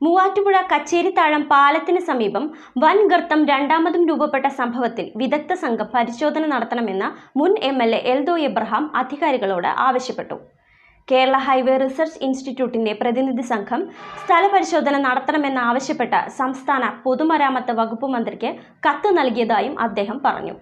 മൂവാറ്റുപുഴ കച്ചേരിത്താഴം പാലത്തിന് സമീപം വൻ ഗർത്തം രണ്ടാമതും രൂപപ്പെട്ട സംഭവത്തിൽ വിദഗ്ധ സംഘം പരിശോധന നടത്തണമെന്ന് മുൻ M L A Eldho Abraham അധികാരികളോട് ആവശ്യപ്പെട്ടു. കേരള ഹൈവേ റിസർച്ച് ഇൻസ്റ്റിറ്റ്യൂട്ടിന്റെ പ്രതിനിധി സംഘം സ്ഥലപരിശോധന നടത്തണമെന്നാവശ്യപ്പെട്ട് സംസ്ഥാന പൊതുമരാമത്ത് വകുപ്പ് മന്ത്രിക്ക് കത്ത് നൽകിയതായും അദ്ദേഹം പറഞ്ഞു.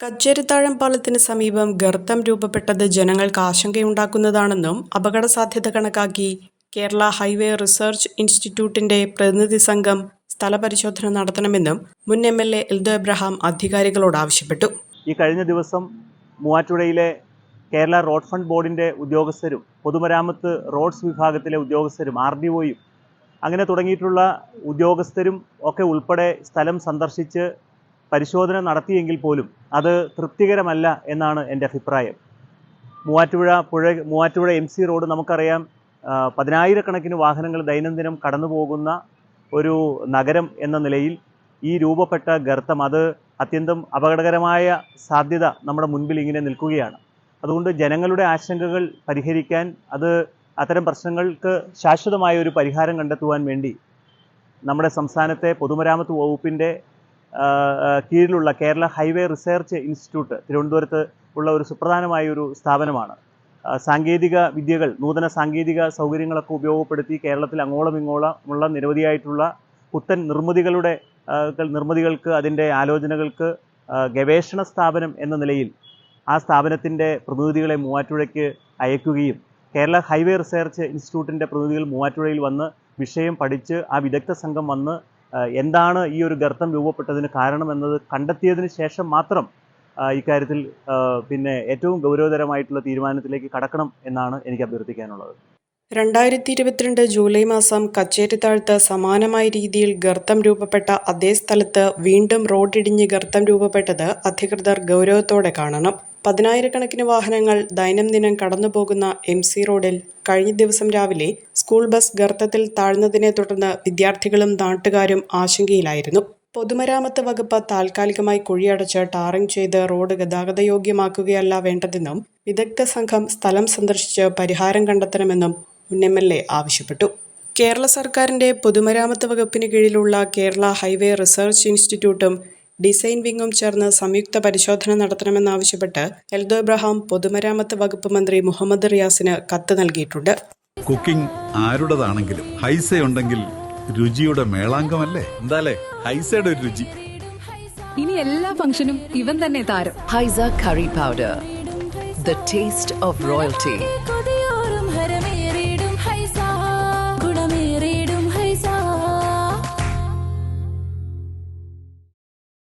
കച്ചേരിത്താഴം പാലത്തിന് സമീപം ഗർത്തം രൂപപ്പെട്ടത് ജനങ്ങൾക്ക് ആശങ്കയുണ്ടാക്കുന്നതാണെന്നും അപകട സാധ്യത കണക്കാക്കി കേരള ഹൈവേ റിസർച്ച് ഇൻസ്റ്റിറ്റ്യൂട്ടിന്റെ പ്രതിനിധി സംഘം സ്ഥലപരിശോധന നടത്തണമെന്നും മുൻ M L A Eldho Abraham അധികാരികളോട് ആവശ്യപ്പെട്ടു. ഈ കഴിഞ്ഞ ദിവസം മൂവാറ്റുപുഴയിലെ കേരള റോഡ് ഫണ്ട് ബോർഡിന്റെ ഉദ്യോഗസ്ഥരും പൊതുമരാമത്ത് റോഡ്സ് വിഭാഗത്തിലെ ഉദ്യോഗസ്ഥരും ആർ ഡി ഒയും അങ്ങനെ തുടങ്ങിയിട്ടുള്ള ഉദ്യോഗസ്ഥരും ഒക്കെ ഉൾപ്പെടെ സ്ഥലം സന്ദർശിച്ച് പരിശോധന നടത്തിയെങ്കിൽ പോലും അത് തൃപ്തികരമല്ല എന്നാണ് എന്റെ അഭിപ്രായം. മൂവാറ്റുപുഴ പുഴ മൂവാറ്റുപുഴ എം സി റോഡ് നമുക്കറിയാം പതിനായിരക്കണക്കിന് വാഹനങ്ങൾ ദൈനംദിനം കടന്നു പോകുന്ന ഒരു നഗരം എന്ന നിലയിൽ ഈ രൂപപ്പെട്ട ഗർത്തം അത് അത്യന്തം അപകടകരമായ സാധ്യത നമ്മുടെ മുൻപിൽ ഇങ്ങനെ നിൽക്കുകയാണ്. അതുകൊണ്ട് ജനങ്ങളുടെ ആശങ്കകൾ പരിഹരിക്കാൻ അത് അത്തരം പ്രശ്നങ്ങൾക്ക് ശാശ്വതമായ ഒരു പരിഹാരം കണ്ടെത്തുവാൻ വേണ്ടി നമ്മുടെ സംസ്ഥാനത്തെ പൊതുമരാമത്ത് വകുപ്പിന്റെ കീഴിലുള്ള കേരള ഹൈവേ റിസർച്ച് ഇൻസ്റ്റിറ്റ്യൂട്ട് തിരുവനന്തപുരത്ത് ഉള്ള ഒരു സുപ്രധാനമായ ഒരു സ്ഥാപനമാണ്. സാങ്കേതിക വിദ്യകൾ നൂതന സാങ്കേതിക സൗകര്യങ്ങളൊക്കെ ഉപയോഗപ്പെടുത്തി കേരളത്തിൽ അങ്ങോളം ഇങ്ങോളം ഉള്ള നിരവധിയായിട്ടുള്ള പുത്തൻ നിർമ്മിതികളുടെ നിർമ്മിതികൾക്ക് അതിന്റെ ആലോചനകൾക്ക് ഗവേഷണ സ്ഥാപനം എന്ന നിലയിൽ ആ സ്ഥാപനത്തിന്റെ പ്രതിനിധികളെ മൂവാറ്റുപുഴയ്ക്ക് അയക്കുകയും കേരള ഹൈവേ റിസർച്ച് ഇൻസ്റ്റിറ്റ്യൂട്ടിന്റെ പ്രതിനിധികൾ മൂവാറ്റുപുഴയിൽ വന്ന് വിഷയം പഠിച്ച് ആ വിദഗ്ധ സംഘം വന്ന് എന്താണ് ഈ ഒരു ഗർത്തം രൂപപ്പെട്ടതിന് കാരണമെന്നത് കണ്ടെത്തിയതിന് ശേഷം മാത്രം ഇക്കാര്യത്തിൽ പിന്നെ ഏറ്റവും ഗൗരവതരമായിട്ടുള്ള തീരുമാനത്തിലേക്ക് കടക്കണം എന്നാണ് എനിക്ക് അഭ്യർത്ഥിക്കാനുള്ളത്. രണ്ടായിരത്തി ഇരുപത്തിരണ്ട് ജൂലൈ മാസം കച്ചേരിത്താഴത്ത് സമാനമായ രീതിയിൽ ഗർത്തം രൂപപ്പെട്ട അതേ സ്ഥലത്ത് വീണ്ടും റോഡിടിഞ്ഞ് ഗർത്തം രൂപപ്പെട്ടത് അധികൃതർ ഗൗരവത്തോടെ കാണണം. പതിനായിരക്കണക്കിന് വാഹനങ്ങൾ ദൈനംദിനം കടന്നുപോകുന്ന എം സി റോഡിൽ കഴിഞ്ഞ ദിവസം രാവിലെ സ്കൂൾ ബസ് ഗർത്തത്തിൽ താഴ്ന്നതിനെ തുടർന്ന് വിദ്യാർത്ഥികളും നാട്ടുകാരും ആശങ്കയിലായിരുന്നു. പൊതുമരാമത്ത് വകുപ്പ് താൽക്കാലികമായി കുഴിയടച്ച് ടാറിംഗ് ചെയ്ത് റോഡ് ഗതാഗതയോഗ്യമാക്കുകയല്ല വേണ്ടതെന്നും വിദഗ്ധ സംഘം സ്ഥലം സന്ദർശിച്ച് പരിഹാരം കണ്ടെത്തണമെന്നും മുൻ എം എൽ എ ആവശ്യപ്പെട്ടു. കേരള സർക്കാരിന്റെ പൊതുമരാമത്ത് വകുപ്പിന് കീഴിലുള്ള കേരള ഹൈവേ റിസർച്ച് ഇൻസ്റ്റിറ്റ്യൂട്ടും ഡിസൈൻ വിങ്ങും ചേർന്ന് സംയുക്ത പരിശോധന നടത്തണമെന്നാവശ്യപ്പെട്ട് എൽദോ എബ്രഹാം പൊതുമരാമത്ത് വകുപ്പ് മന്ത്രി മുഹമ്മദ് റിയാസിന് കത്ത് നൽകിയിട്ടുണ്ട്. കുക്കിംഗ് ആരുടേതാണെങ്കിലും ഹൈസ ഉണ്ടെങ്കിൽ രുചിയുടെ മേളാങ്കമല്ലേ? എന്താലേ? ഹൈസയുടെ ഒരു രുചി. ഇനി എല്ലാ ഫംഗ്ഷനും ഇവൻ തന്നെ താരം. Haisa curry powder the taste of royalty.